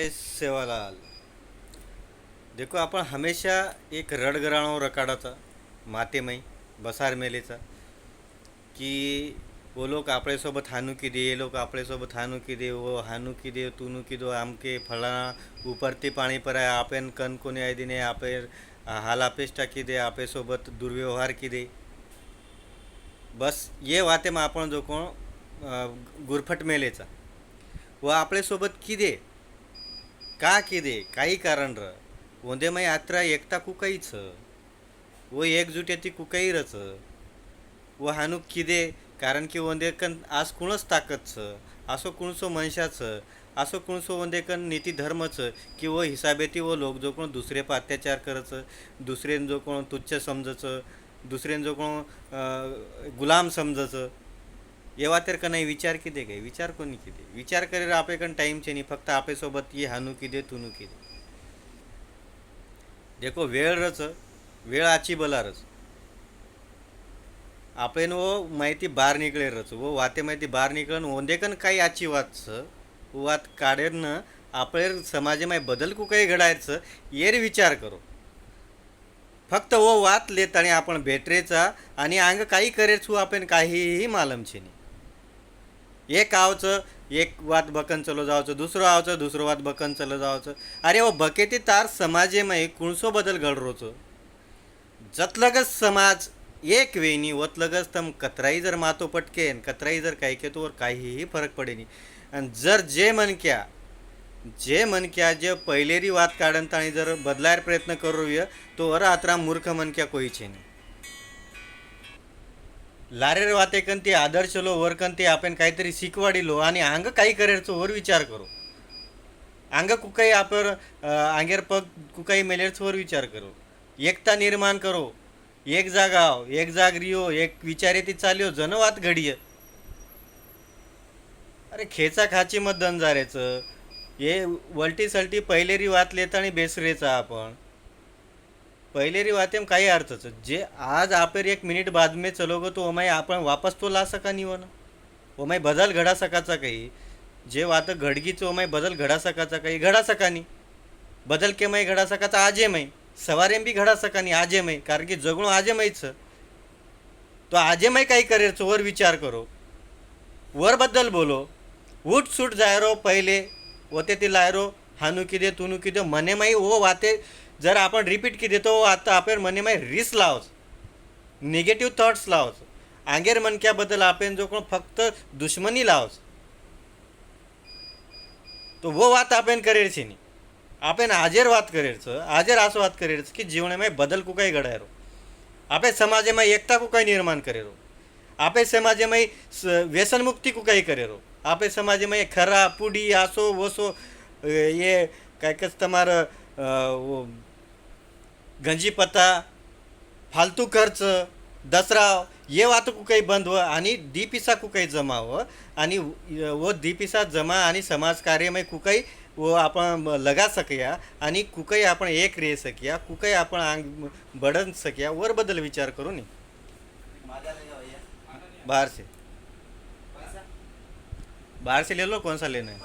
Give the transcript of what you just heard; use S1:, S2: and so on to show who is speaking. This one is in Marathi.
S1: जय सेवालाल देखो आपण हमेशा एक रडगराणो रकाडाचा मातेमय बसार मेलेचा की वो लोक आपल्यासोबत हानुकी दे ये लोक आपल्यासोबत हानुकी दे वो हानुकी दे तुनुकी की दो आमके फलाना उपरती पाणी पर आहे आपण कण कोणी आहे दिने आपे हालापेश टाकी दे आपे सोबत दुर्व्यवहार की दे. बस ये वातेમાં आपण जो कोण गुरफट मेलेचा व आपल्यासोबत किदे का किदे? काही कारण र. ओंदेमय यात्रा एकटा कुकाईच. व ती येते कुकाईरच. व हानू किदे? कारण की ओंदेकन आज कुणच ताकदच. असो कुणसो मनशाचं. असो कुणसो ओंदेकन नीती धर्मचं. की व हिसाबेती व लोक जो कोण दुसरे पर अत्याचार करचं दुसरेन जो कोण तुच्छ समजचं दुसरेन जो कोण समजचं. गुलाम एवा तर का नाही विचार किती काय विचार कोणी किती विचार करेल आपल्याकडं टाईमचे नाही फक्त आपल्यासोबत ये हानू की किदे तुनू दे देखो वेळ रच वेळ आची बला रच. आपण वो माहिती बार निकळे रच. वो वाते माहिती बार निकळन ओंदेकन काही आची वाच वात काढेन आपले समाजमाय बदल कु काही घडायचं येर विचार करो. फक्त वो वात लेत आणि आपण भेटरेचा आणि अंग काही करेच आपण काहीही मालमचे नाही एक आवचं एक वात बकन चलो जावचं दुसरं आवचं दुसरं वात बकन चलो जावचं. अरे वो बकेती तार समाजेमय कुणसो बदल घडरोचं? जतलगच समाज एक वेणी वतलगच तम कतराई जर मातो पटकेन कतराई जर काही केतोवर काहीही फरक पडेनी. आणि जर जे मनक्या जे मनक्या जे पहिलेरी वाद काढन आणि जर बदलायर प्रयत्न करूया तो अर आत्रा मूर्ख मनक्या कोईचे नाही लारेर वातेकन ते आदर्श लो वरकन ते आपण काहीतरी शिकवाडिलो आणि अंग काही करेरचो वर विचार करो. अंग कुकाई आपण अंगेर पग कुकाई मेलेरचो वर विचार करो. एकता निर्माण करो. एक जागाव एक जाग रियो एक विचार येते चालियो जनवात घडिय. अरे खेचा खाची मत दंजारेचं. हे वलटी सलटी पहिलेरी वात लेता आणि बेसरेचा आपण. पहिलेरी वातेम काही अर्थच. जे आज आपण एक मिनिट बाद में चलोगे तो ओमाई आपण वापस तो ला सका नाही वन. ओमाय बदल घडा सकाचा काही. जे वात घडगीचं ओमाई बदल घडा सकाचा काही घडा सका नाही बदल केमाय घडा सकाचा आजे मै सवारे बी घडा सका नाही आजे मै कारण की जगणं आजे मैच तो आजे मै काही करेच वर विचार करो. वर बद्दल बोलो. उठ सूट जायरो पहिले. होते ती लायरो. हानू दे तुनू दे. मने माई ओ वाते जर आपण रिपीट केली तो आता आपण मने मागीर रिस्क लावच नेगेटीव थॉट्स लावच आंगेर मनक्या बद्दल आपण जो कोण फक्त दुश्मनी लावच તો વો વાત આપેન કરેલ છે નહીં આપેન હાજર વાત કરેલ છે, હાજર આસ વાત કરેલ છે કે જીવનમાં બદલ કુકાઈ ઘડાયેલો આપે સમાજમાં એકતા કુકાઈ નિર્માણ કરેલો. આપે સમાજમાં વ્યસન મુક્તિ કુકાઈ કરેલો. આપે સમાજમાં એ ખરા, પૂડી આસો વસો, એ કાંઈક જ તમારા पत्ता फालतू खर्च दसरा ये वाहतूक काही बंद व आणि दीपिसा कुकाई जमाव हो. आणि व दीपिसा जमा आणि समाजकार्यमय कुकाई व आपण लगा सकया आणि कुकाई आपण एक रे सकया कुकाई आपण अंग बढन सकया वर बदल विचार करू नये. बाहर से. बाहर से ले लो कौन सा लेना है?